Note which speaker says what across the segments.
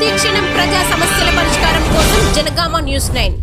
Speaker 1: ప్రతిక్షణం ప్రజా సమస్యల పరిష్కారం కోసం జనగామ న్యూస్ నైన్.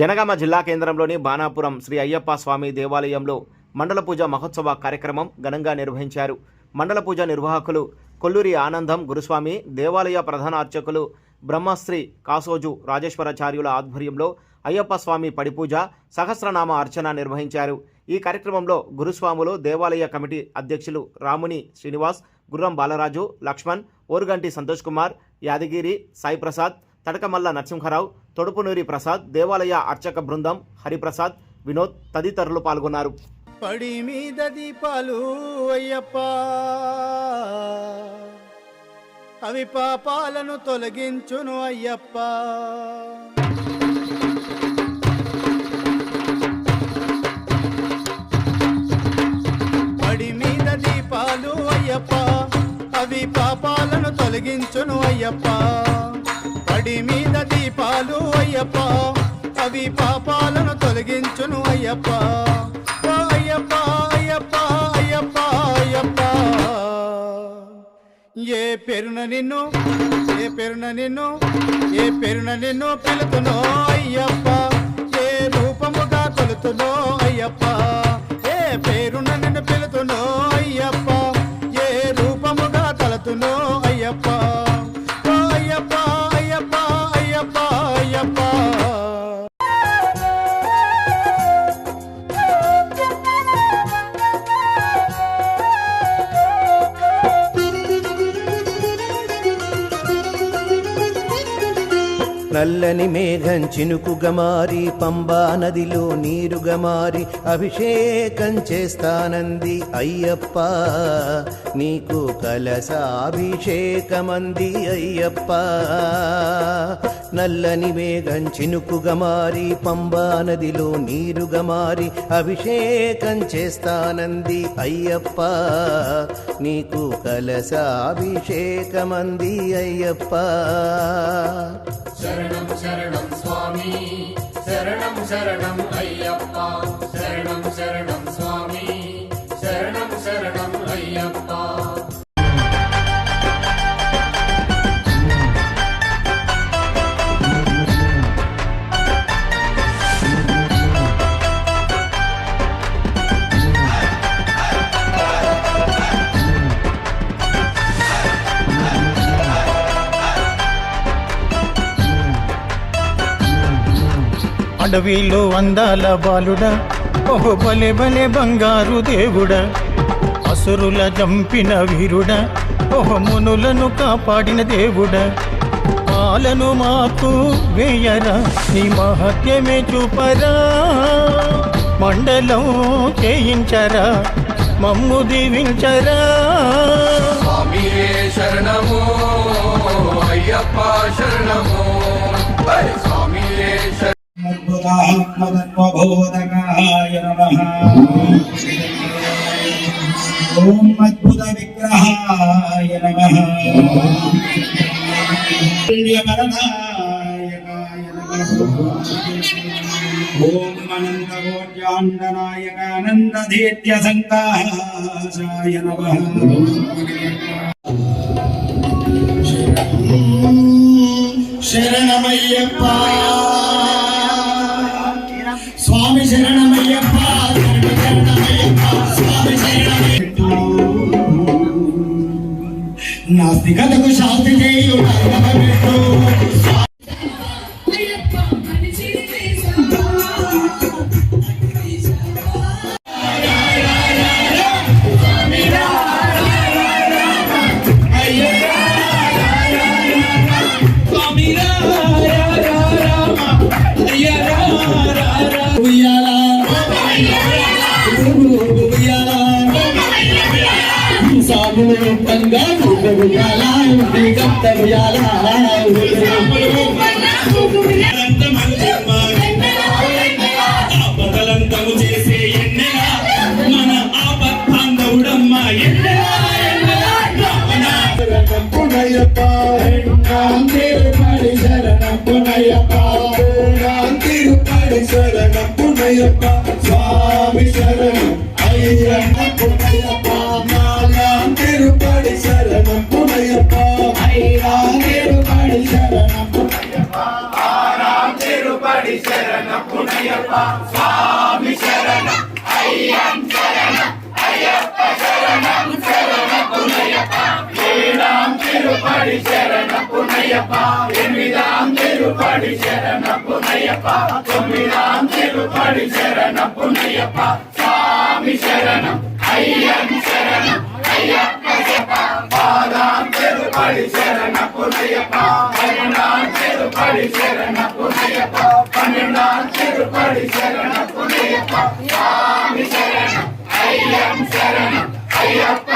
Speaker 2: జనగామ జిల్లా కేంద్రంలోని బాణాపురం శ్రీ అయ్యప్ప స్వామి దేవాలయంలో మండల పూజ మహోత్సవ కార్యక్రమం ఘనంగా నిర్వహించారు. మండల పూజ నిర్వాహకులు కొల్లూరి ఆనందం గురుస్వామి దేవాలయ ప్రధాన అర్చకులు బ్రహ్మశ్రీ కాసోజు రాజేశ్వరాచార్యుల ఆధ్వర్యంలో అయ్యప్ప స్వామి పడిపూజ సహస్రనామ అర్చన నిర్వహించారు. ఈ కార్యక్రమంలో గురుస్వాములు దేవాలయ కమిటీ అధ్యక్షులు రాముని శ్రీనివాస్ గుర్రం బాలరాజు లక్ష్మణ్ ఓరుగంటి సంతోష్ కుమార్ యాదగిరి సాయి ప్రసాద్ తడకమల్ల నరసింహారావు తొడుపునూరి ప్రసాద్ దేవాలయ అర్చక బృందం హరిప్రసాద్ వినోద్ తదితరులు పాల్గొన్నారు.
Speaker 3: పడి మీద దీపాలు అయ్యప్ప. అవి పాపాలను తొలగించును అయ్యప్ప. పడి మీద దీపాలు అయ్యప్ప. అవి పాపాలను తొలగించును అయ్యప్ప. పడి మీద దీపాలు అయ్యప్ప. అవి పాపాలను తొలగించును అయ్యప్ప. అయ్యప్ప అయ్యప్ప అయ్యప్ప అయ్యప్ప. ఏ పేరున నిన్ను ఏ పేరున నిన్ను ఏ పేరున నిన్ను పిలుతునో అయ్యప్ప.
Speaker 4: నల్లని మేఘం చినుకుగా మారి పంబా నదిలో నీరుగా మారి అభిషేకం చేస్తానంది అయ్యప్ప. నీకు కలసాభిషేకమంది అయ్యప్ప. నల్లని మేఘం చినుకుగా మారి పంబా నదిలో నీరుగా మారి అభిషేకం చేస్తానంది అయ్యప్ప. నీకు కలస అభిషేకమంది అయ్యప్ప.
Speaker 5: శరణం శరణం స్వామి. శరణం శరణం అయ్యప్ప. శరణం
Speaker 3: అడవిలో అందాల బాలుడా. ఓహో బలే బలే బంగారు దేవుడా. అసురుల చంపిన వీరుడా. ఓహో మునులను కాపాడిన దేవుడా. పాలను మాకు వేయరా నీ మహత్యమే చూపరా. మండలం చేయించరా మమ్ము దీవించరా.
Speaker 5: స్వామియే శరణము అయ్యప్ప శరణము.
Speaker 6: మద్భుతాత్మతత్వబోధకాయ నమః. ఓం అద్భుత విగ్రహాయ నమః. పుణ్యవరదాయకాయ నమః. ఓం అనంతకోట్యాండనాయకానందధీత్య సంకాశాయ నమః. శరణమయ్యప్ప. స్వామి శరణమయ్యప్ప శరణమయ్యప్ప స్వామి శరణమయ్యప్ప నాస్తికతకు శాంతి చేయు నరకమెట్టు. ఉయ్యాలా. సాగులు రూపంగా ఉయ్యాలా ఉడి గంట ఉయ్యాలా ఆపదలంతము చేసే ఎన్నెలా మన ఆపత్తాండవుడమ్మ ఎన్నెలా ఎన్నెలా రావణ శరణం పునయ్యప్ప తిరుపడి శరణం పునయ్యప్ప తిరుపడి శరణం పునయ్యప్ప స్వామి శరణం
Speaker 5: சரணம் புனையப்பா. சுவாமி சரணம் ஐயன் சரணம் ஐயப்ப சரணம் சரணம் புனையப்பா. ఎనిమిదాం తిరుపడి శరణ పునయ్యప్ప తొమ్మిదాం తిరుపడి శరణ పునయ్యప్ప స్వామి శరణం అయ్యం శరణం అయ్యప్ప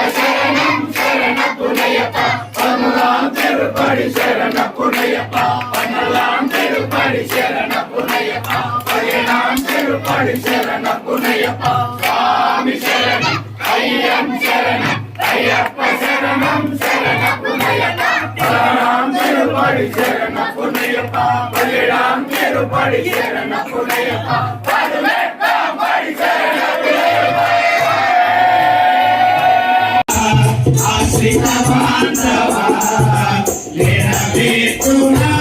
Speaker 5: శప పాదాం తిరుపడి శరణ పునయ్యప్ప పన్నెండాం తిరుపడి శరణ పునయ్యప్ప పన్నెండాం తిరుపడి శరణ పునయ్యప్ప స్వామి శరణం అయ్యం శరణం అయ్యప్ప శరణం శరణ పునయ్యప్ప పదమూడాం తిరుపడి శరణ శరణం అయ్యం శరణం అయ్యప్ప శరణం శరణ పునయ్యప్ప పదహారాం తిరుపడి శరణ పునయ్యప్ప పదిహేడాం తిరుపడి శరణ పునయ్యప్ప పదిహేడాం పడి శరణ ఆశ్రిత బాంధవ లేన వేతునా